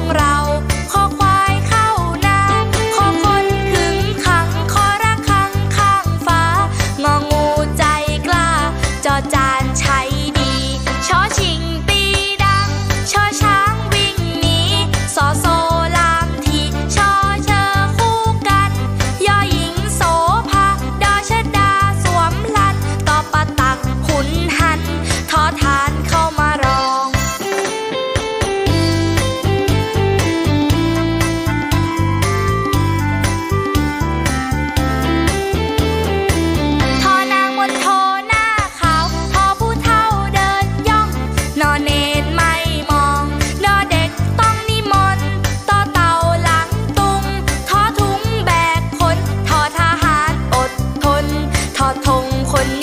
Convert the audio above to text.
ของเรา ojo